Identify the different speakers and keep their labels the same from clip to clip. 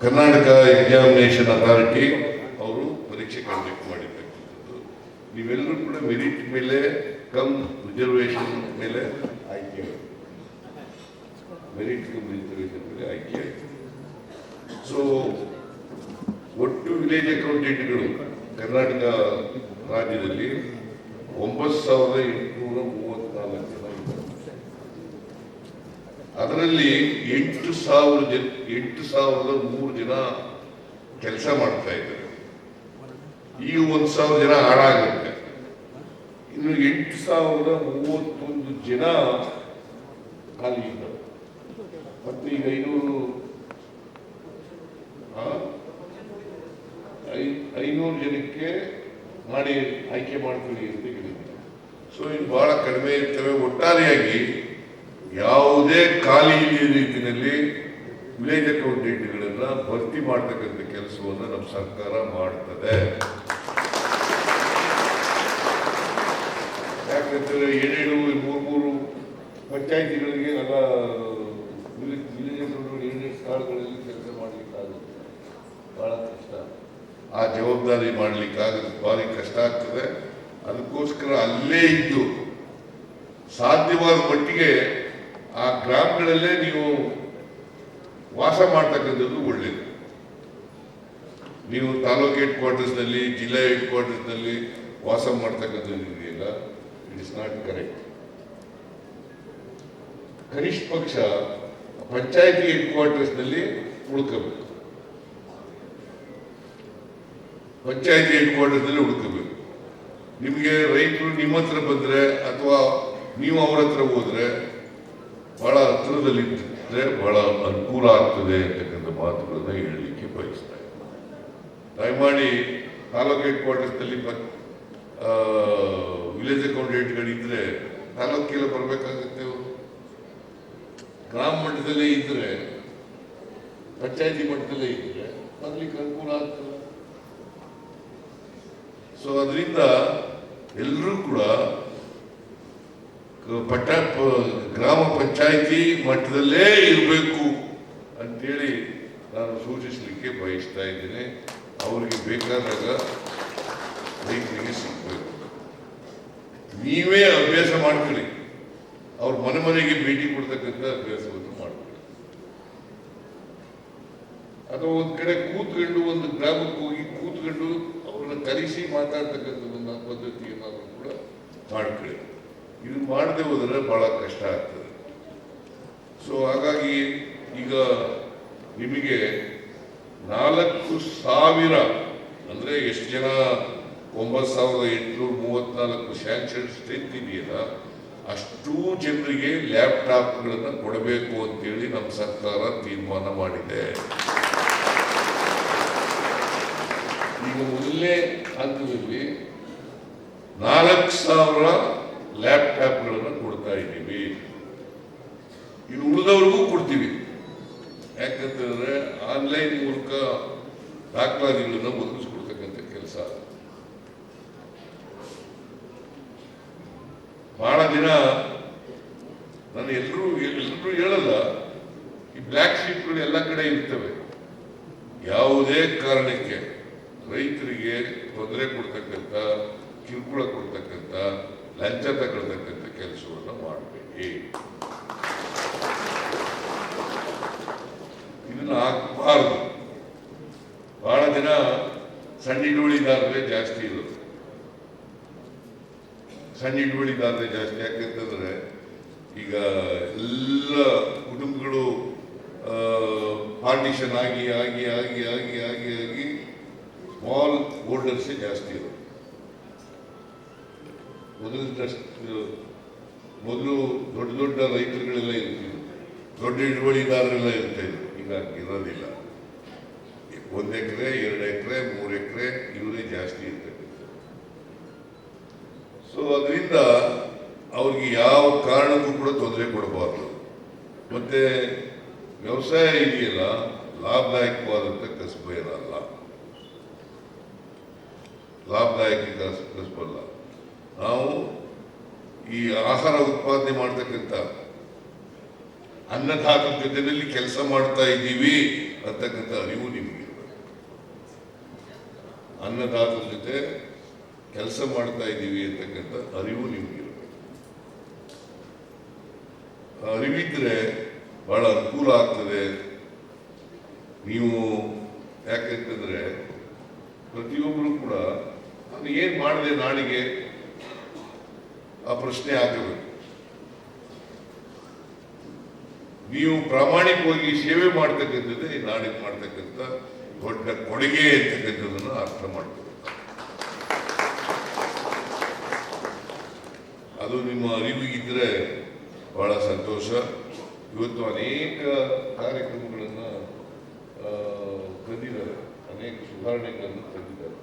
Speaker 1: Karnataka examination authority ಅವರು ಪರೀಕ್ಷೆ conduct ಮಾಡಿರ್ತಕ್ಕಂಥದ್ದು. ನೀವೆಲ್ಲರೂ ಕೂಡ ಮೆರಿಟ್ ಮೇಲೆ ಕಮ್ ರಿಸರ್ವೇಷನ್ ಮೇಲೆ ಆಯ್ಕೆ ಮೆರಿಟ್ ಕಮ್ ರಿಸರ್ವೇಷನ್ ಮೇಲೆ ಆಯ್ಕೆ ಆಯಿತು ಸೊ ಒಟ್ಟು ವಿಲೇಜ್ ಅಕೌಂಟೆಂಟ್ಗಳು ಕರ್ನಾಟಕ ರಾಜ್ಯದಲ್ಲಿ ಒಂಬತ್ತು ಸಾವಿರದ ಎಂಟುನೂರ ಮೂವತ್ನಾಲ್ಕು ಜನ ಇದ್ದಾರೆ ಅದರಲ್ಲಿ ಎಂಟು ಸಾವಿರ ಜನ, ಎಂಟು ಸಾವಿರದ ಮೂರು ಜನ ಕೆಲಸ ಮಾಡ್ತಾ ಇದ್ದಾರೆ. ಈ ಒಂದು ಸಾವಿರ ಜನ ಹಾಳಾಗುತ್ತೆ. ಇನ್ನು ಎಂಟು ಸಾವಿರದ ಮೂವತ್ತೊಂದು ಜನ ಖಾಲಿ ಇದ್ದಾರೆ ಮತ್ತು ಈಗ ಐನೂರು ಐನೂರು ಜನಕ್ಕೆ ಮಾಡಿ ಆಯ್ಕೆ ಮಾಡ್ತೀವಿ ಅಂತ ಹೇಳಿದ್ದಾರೆ ಸೊ ಇದು ಬಹಳ ಕಡಿಮೆ ಇರ್ತವೆ. ಒಟ್ಟಾರೆಯಾಗಿ ಯಾವುದೇ ಖಾಲಿ ರೀತಿಯಲ್ಲಿ ವಿಲೇಜ್ ಅಕೌಂಟೆಂಟ್ಗಳನ್ನ ಭರ್ತಿ ಮಾಡ್ತಕ್ಕಂಥ ಕೆಲಸವನ್ನು ನಮ್ಮ ಸರ್ಕಾರ ಮಾಡ್ತದೆ. ಯಾಕಂತಂದರೆ ಏಳೇಳು ಮೂರು ಮೂರು ಪಂಚಾಯಿತಿಗಳಿಗೆ ನನ್ನ ವಿಲೇಜ್ ವಿಲೇಜ್ ಅಕೌಂಟ್ ಏಳೇಳು ಸ್ಥಳಗಳಲ್ಲಿ ಕೆಲಸ ಮಾಡಲಿಕ್ಕಾಗುತ್ತೆ. ಬಹಳ ಕಷ್ಟ. ಆ ಜವಾಬ್ದಾರಿ ಮಾಡಲಿಕ್ಕಾಗುತ್ತೆ. ಭಾರಿ ಕಷ್ಟ ಆಗ್ತದೆ. ಅದಕ್ಕೋಸ್ಕರ ಅಲ್ಲೇ ಇದ್ದು ಸಾಧ್ಯವಾದ ಮಟ್ಟಿಗೆ ಆ ಗ್ರಾಮಗಳಲ್ಲೇ ನೀವು ವಾಸ ಮಾಡ್ತಕ್ಕಂಥದ್ದು ಒಳ್ಳೆಯದು ನೀವು ತಾಲೂಕು ಹೆಡ್ ಕ್ವಾರ್ಟರ್ಸ್ನಲ್ಲಿ ಜಿಲ್ಲಾ ಹೆಡ್ ಕ್ವಾರ್ಟರ್ಸ್ನಲ್ಲಿ ವಾಸ ಮಾಡ್ತಕ್ಕಂಥದ್ದು ಇದೆಯಲ್ಲ ಇಟ್ ಇಸ್ ನಾಟ್ ಕರೆಕ್ಟ್ ಕನಿಷ್ಠ ಪಕ್ಷ ಪಂಚಾಯತಿ ಹೆಡ್ ಕ್ವಾರ್ಟರ್ಸ್ನಲ್ಲಿ ಉಳ್ಕೋಬೇಕು. ಪಂಚಾಯತಿ ಹೆಡ್ ಕ್ವಾರ್ಟರ್ಸ್ನಲ್ಲಿ ಉಳ್ಕೋಬೇಕು. ನಿಮಗೆ ರೈತರು ನಿಮ್ಮ ಹತ್ರ ಬಂದ್ರೆ ಅಥವಾ ನೀವು ಅವರ ಹತ್ರ ಹೋದ್ರೆ ಬಹಳ ಹತ್ತಿರದಲ್ಲಿ ಇದ್ದರೆ ಬಹಳ ಅನುಕೂಲ ಆಗ್ತದೆ ಅಂತಕ್ಕಂಥ ಮಾತುಗಳನ್ನ ಹೇಳಲಿಕ್ಕೆ ಬಯಸ್ತಾ ಇದ್ದೀನಿ ದಯಮಾಡಿ ತಾಲೂಕು ಹೆಡ್ ಕ್ವಾರ್ಟರ್ಸ್ನಲ್ಲಿ ವಿಲೇಜ್ ಅಕೌಂಟೆಂಟ್ಗಳಿದ್ರೆ ತಾಲೂಕಿಗೆ ಬರಬೇಕಾಗುತ್ತೆ ಗ್ರಾಮ ಮಟ್ಟದಲ್ಲೇ ಇದ್ದರೆ ಪಂಚಾಯತಿ ಮಟ್ಟದಲ್ಲೇ ಇದ್ದರೆ ಬರ್ಲಿಕ್ಕೆ ಅನುಕೂಲ ಆಗ್ತದೆ. ಸೊ ಅದರಿಂದ ಎಲ್ಲರೂ ಕೂಡ ಪಟ್ಟ ಗ್ರಾಮ ಪಂಚಾಯಿತಿ ಮಟ್ಟದಲ್ಲೇ ಇರಬೇಕು ಅಂತೇಳಿ ನಾನು ಸೂಚಿಸಲಿಕ್ಕೆ ಬಯಸ್ತಾ ಇದ್ದೇನೆ. ಅವರಿಗೆ ಬೇಕಾದಾಗ ರೈತರಿಗೆ ಸಿಗಬೇಕು. ನೀವೇ ಅಭ್ಯಾಸ ಮಾಡ್ಕೊಳ್ಳಿ. ಅವ್ರ ಮನೆ ಮನೆಗೆ ಭೇಟಿ ಕೊಡ್ತಕ್ಕಂಥ ಅಭ್ಯಾಸವನ್ನು ಮಾಡ್ಕೊಳ್ಳಿ. ಅಥವಾ ಒಂದು ಕಡೆ ಕೂತ್ಕೊಂಡು ಒಂದು ಗ್ರಾಮಕ್ಕೆ ಹೋಗಿ ಕೂತ್ಕೊಂಡು ಅವ್ರನ್ನ ಕರೆಸಿ ಮಾತಾಡ್ತಕ್ಕಂಥ ಒಂದು ಪದ್ಧತಿ ಏನಾದರೂ ಕೂಡ ಮಾಡ್ಕೊಳ್ಳಿ. ಇದು ಮಾಡದೆ ಹೋದರೆ ಬಹಳ ಕಷ್ಟ ಆಗ್ತದೆ. ಸೊ ಹಾಗಾಗಿ ಈಗ ನಿಮಗೆ ನಾಲ್ಕು ಸಾವಿರ ಅಂದರೆ ಎಷ್ಟು ಜನ ಒಂಬತ್ತು ಸಾವಿರದ ಎಂಟುನೂರ ಮೂವತ್ತ್ನಾಲ್ಕು ಸ್ಯಾಂಕ್ಷನ್ ಸ್ಟ್ರೆಂತ್ ಇದೆಯಲ್ಲ, ಅಷ್ಟೂ ಜನರಿಗೆ ಲ್ಯಾಪ್ಟಾಪ್ಗಳನ್ನು ಕೊಡಬೇಕು ಅಂತೇಳಿ ನಮ್ಮ ಸರ್ಕಾರ ತೀರ್ಮಾನ ಮಾಡಿದೆ. ಈಗ ಮೊದಲನೇ ಹಂತದಲ್ಲಿ ನಾಲ್ಕು ಸಾವಿರ ಲ್ಯಾಪ್ಟಾಪ್ಗಳನ್ನು ಕೊಡ್ತಾ ಇದ್ದೀವಿ. ಇನ್ನು ಉಳಿದವ್ರಿಗೂ ಕೊಡ್ತೀವಿ. ಯಾಕಂತಂದ್ರೆ ಆನ್ಲೈನ್ ಮೂಲಕ ದಾಖಲಾತಿಗಳನ್ನು ಒದಗಿಸ್ಕೊಡ್ತಕ್ಕಂಥ ಕೆಲಸ. ಬಹಳ ದಿನ ನಾನು ಎಲ್ಲರೂ ಎಲ್ಲರೂ ಹೇಳಲ್ಲ, ಈ ಬ್ಲ್ಯಾಕ್ ಶೀಟ್ಗಳು ಎಲ್ಲ ಕಡೆ ಇರ್ತವೆ. ಯಾವುದೇ ಕಾರಣಕ್ಕೆ ರೈತರಿಗೆ ತೊಂದರೆ ಕೊಡ್ತಕ್ಕಂಥ, ಕಿರುಕುಳ ಕೊಡ್ತಕ್ಕಂಥ ಲಂಚ ತಗೊಳ್ತಕ್ಕಂಥ ಕೆಲಸವನ್ನು ಮಾಡಬೇಕು. ಇದನ್ನು ಹಾಕಬಾರ್ದು. ಬಹಳ ದಿನ ಸಣ್ಣ ಹಿಡುವಳಿದಾರರೇ ಜಾಸ್ತಿ ಇರೋದು ಸಣ್ಣ ಹಿಡುವಳಿದಾರರೇ ಜಾಸ್ತಿ ಯಾಕೆಂತಂದ್ರೆ ಈಗ ಎಲ್ಲ ಕುಟುಂಬಗಳು ಪಾರ್ಟಿಷನ್ ಆಗಿ ಆಗಿ ಆಗಿ ಆಗಿ ಆಗಿ ಆಗಿ, ಸ್ಮಾಲ್ ಹೋಲ್ಡರ್ಸೇ ಜಾಸ್ತಿ ಇರೋದು. ಮೊದಲಿದ್ದಷ್ಟು ಮೊದಲು ದೊಡ್ಡ ದೊಡ್ಡ ರೈತರುಗಳೆಲ್ಲ ಇರ್ತಿದ್ರು ದೊಡ್ಡ ಹಿಡುವಳಿದಾರರೆಲ್ಲ ಇರ್ತಾ ಇದ್ರು ಈಗ ಇರೋದಿಲ್ಲ. ಒಂದು ಎಕರೆ, ಎರಡು ಎಕರೆ, ಮೂರು ಎಕರೆ ಇವರೇ ಜಾಸ್ತಿ ಇರ್ತಕ್ಕಂಥ ಸೊ ಅದರಿಂದ ಅವ್ರಿಗೆ ಯಾವ ಕಾರಣಕ್ಕೂ ಕೂಡ ತೊಂದರೆ ಕೊಡಬಾರ್ದು. ಮತ್ತೆ ವ್ಯವಸಾಯ ಇದೆಯಲ್ಲ ಲಾಭದಾಯಕವಾದಂಥ ಕಸಬು ಏನಲ್ಲ. ಲಾಭದಾಯಕ ಕಸ ಕಸಬಲ್ಲ. ನಾವು ಈ ಆಹಾರ ಉತ್ಪಾದನೆ ಮಾಡ್ತಕ್ಕಂಥ ಅನ್ನದಾತರ ಜೊತೆಯಲ್ಲಿ ಕೆಲಸ ಮಾಡ್ತಾ ಇದ್ದೀವಿ ಅಂತಕ್ಕಂಥ ಅರಿವು ನಿಮಗೆ. ಅನ್ನದಾತರ ಜೊತೆ ಕೆಲಸ ಮಾಡ್ತಾ ಇದ್ದೀವಿ ಅಂತಕ್ಕಂಥ ಅರಿವು ನಿಮಗೆ. ಅರಿವಿದ್ರೆ ಬಹಳ ಅನುಕೂಲ ಆಗ್ತದೆ. ನೀವು ಯಾಕೆಂತಂದ್ರೆ ಪ್ರತಿಯೊಬ್ಬರು ಕೂಡ ನಾನು ಏನ್ ಮಾಡಿದೆ ನಾಡಿಗೆ ಆ ಪ್ರಶ್ನೆ ಆಗಬೇಕು ನೀವು ಪ್ರಾಮಾಣಿಕವಾಗಿ ಸೇವೆ ಮಾಡ್ತಕ್ಕಂಥದ್ದೇ ಈ ನಾಡಿಗೆ ಮಾಡ್ತಕ್ಕಂಥ ದೊಡ್ಡ ಕೊಡುಗೆ ಅಂತಕ್ಕಂಥದ್ದನ್ನು ಅರ್ಥ ಮಾಡ್ಕೋಬೇಕು ಅದು ನಿಮ್ಮ ಅರಿವಿಗಿದ್ರೆ ಬಹಳ ಸಂತೋಷ. ಇವತ್ತು ಅನೇಕ ಕಾರ್ಯಕ್ರಮಗಳನ್ನು ತಂದಿದ್ದಾರೆ. ಅನೇಕ ಸುಧಾರಣೆಗಳನ್ನು ತಂದಿದ್ದಾರೆ.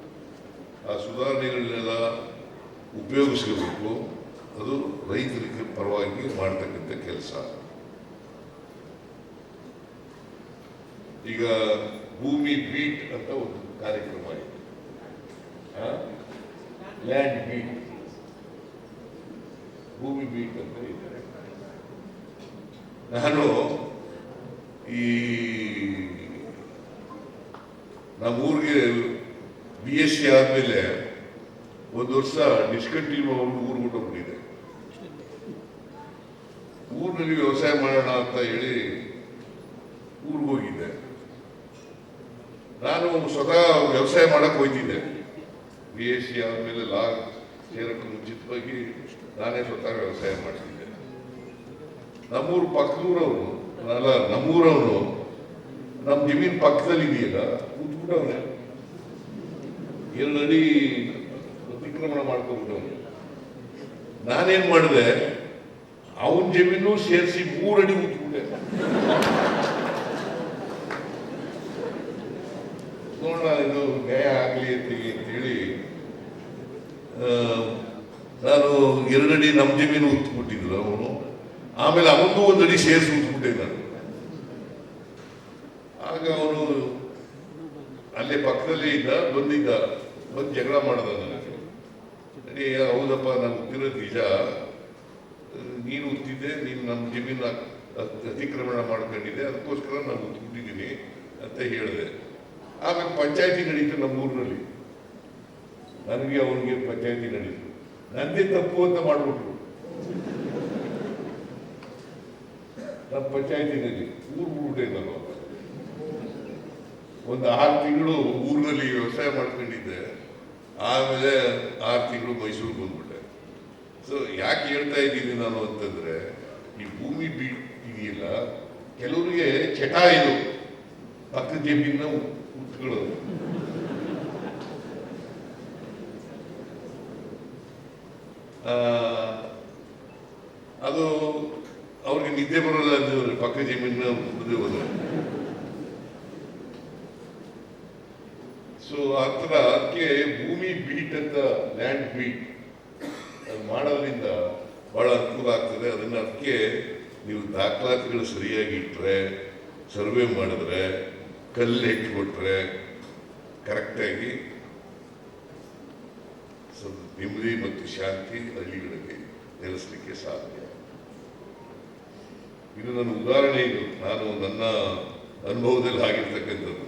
Speaker 1: ಆ ಸುಧಾರಣೆಗಳನ್ನೆಲ್ಲ ಉಪಯೋಗಿಸಬೇಕು ಅದು ರೈತರಿಗೆ ಪರವಾಗಿ ಮಾಡ್ತಕ್ಕಂಥ ಕೆಲಸ. ಈಗ ಭೂಮಿ ಬೀಟ್ ಅಂತ ಒಂದು ಕಾರ್ಯಕ್ರಮ ಇದೆ ಲ್ಯಾಂಡ್ ಬೀಟ್ ಭೂಮಿ ಬೀಟ್ ಅಂತ ಇದೆ. ನಾನು ಈ ನಮ್ಮ ಊರಿಗೆ ಬಿ ಎಸ್ ಸಿ ಆದಮೇಲೆ ಒಂದು ವರ್ಷ ಡಿಸ್ಕಂಟಿನ್ಯೂ ಊರು ಬಿಟ್ಟೋಗ್ಬಿಟ್ಟಿದೆ ಊರಿನಲ್ಲಿ ವ್ಯವಸಾಯ ಮಾಡೋಣ ಅಂತ ಹೇಳಿ ಊರಿಗೆ ಹೋಗಿದ್ದೆ. ನಾನು ಸ್ವತಃ ವ್ಯವಸಾಯ ಮಾಡಕ್ಕೆ ಹೋಯ್ತಿದ್ದೆ. ಬಿ ಎಸ್ ಸಿ ಆದಮೇಲೆ ಲಾ ಸೇರಕ್ಕೆ ಮುಂಚಿತವಾಗಿ ನಾನೇ ಸ್ವತಃ ವ್ಯವಸಾಯ ಮಾಡ್ತಿದ್ದೆ. ನಮ್ಮೂರು ಪಕ್ಕದೂರವನು ಅಲ್ಲ ನಮ್ಮೂರವನು ನಮ್ಮ ಜಮೀನ್ ಪಕ್ಕದಲ್ಲಿ ಇದೆಯಲ್ಲ, ಕೂತ್ಬಿಟ್ಟವನೆ. ಎರಡು ಅಡಿ ಅತಿಕ್ರಮಣ ಮಾಡ್ಕೊಂಡ್ಬಿಟ್ಟವನು. ನಾನೇನು ಮಾಡಿದೆ ಅವನ ಜಮೀನು ಸೇರಿಸಿ ಮೂರಡಿ ಉದ್ಬಿಟ್ಟೆ ನೋಡೋಣ ಇದು ನ್ಯಾಯ ಆಗಲಿ ಅಂತೇಳಿ ನಾನು ಎರಡಡಿ ನಮ್ಮ ಜಮೀನು ಉತ್ಬಿಟ್ಟಿದ್ರು ಅವನು. ಆಮೇಲೆ ಅವನು ಒಂದಡಿ ಸೇರಿಸಿ ಉತ್ಬಿಟ್ಟೆ ನಾನು. ಆಗ ಅವನು ಅಲ್ಲೇ ಪಕ್ಕದಲ್ಲಿ ಇದ್ದ, ಬಂದಿದ್ದ, ಬಂದು ಜಗಳ ಮಾಡಿದ ನನಗೆ. ಹೌದಪ್ಪ ನಾನು ಉತ್ತಿರೋದು ನಿಜ. ಉತ್ತಿದ್ದೆ ನೀನು ನಮ್ಮ ಜಮೀನ ಅತ್- ಅತಿಕ್ರಮಣ ಮಾಡ್ಕೊಂಡಿದ್ದೆ, ಅದಕ್ಕೋಸ್ಕರ ನಾನು ದುಡ್ಡಿದ್ದೀನಿ ಅಂತ ಹೇಳಿದೆ. ಆಮೇಲೆ ಪಂಚಾಯತಿ ನಡೀತು ನಮ್ಮ ಊರಿನಲ್ಲಿ ನನಗೆ ಅವನಿಗೆ ಪಂಚಾಯತಿ ನಡೀತು. ನಂದೇ ತಪ್ಪು ಅಂತ ಮಾಡ್ಬಿಟ್ರು. ನಮ್ಮ ಪಂಚಾಯತಿನಲ್ಲಿ ಊರು ಊಟ ನಾನು ಒಂದು ಆರು ತಿಂಗಳು ಊರಿನಲ್ಲಿ ವ್ಯವಸಾಯ ಮಾಡ್ಕೊಂಡಿದ್ದೆ. ಆಮೇಲೆ ಆರು ತಿಂಗಳು ಮೈಸೂರು ಬಂದ್ಬಿಟ್ಟೆ ಸೊ ಯಾಕೆ ಹೇಳ್ತಾ ಇದ್ದೀನಿ ನಾನು ಅಂತಂದ್ರೆ, ಈ ಭೂಮಿ ಬಿ ಕೆಲವರಿಗೆ ಚಟ ಇದು. ಪಕ್ಕದ ಜಮೀನ ಉತ್ಗಳು ಅದು ಅವ್ರಿಗೆ ನಿದ್ದೆ ಬರೋಲ್ಲ ಅಂದ್ರೆ ಪಕ್ಕ ಜಮೀನ ಹೋದ್ರೆ. ಸೊ ಆ ಥರ ಅದಕ್ಕೆ ಭೂಮಿ ಬೀಟ್ ಅಂತ ಲ್ಯಾಂಡ್ ಬೀಟ್ ಮಾಡೋದ್ರಿಂದ ಬಹಳ ಅನುಕೂಲ ಆಗ್ತದೆ. ಅದನ್ನು ಅದಕ್ಕೆ ನೀವು ದಾಖಲಾತಿಗಳು ಸರಿಯಾಗಿ ಇಟ್ಟರೆ ಸರ್ವೆ ಮಾಡಿದ್ರೆ ಕಲ್ಲು ಇಟ್ಕೊಟ್ರೆ ಕರೆಕ್ಟಾಗಿ ನೆಮ್ಮದಿ ಮತ್ತು ಶಾಂತಿ ಹಳ್ಳಿಗಳಲ್ಲಿ ನೆಲೆಸಲಿಕ್ಕೆ ಸಾಧ್ಯ. ಇದು ನನ್ನ ಉದಾಹರಣೆ ಇದು. ನಾನು ನನ್ನ ಅನುಭವದಲ್ಲಿ ಆಗಿರ್ತಕ್ಕಂಥದ್ದು.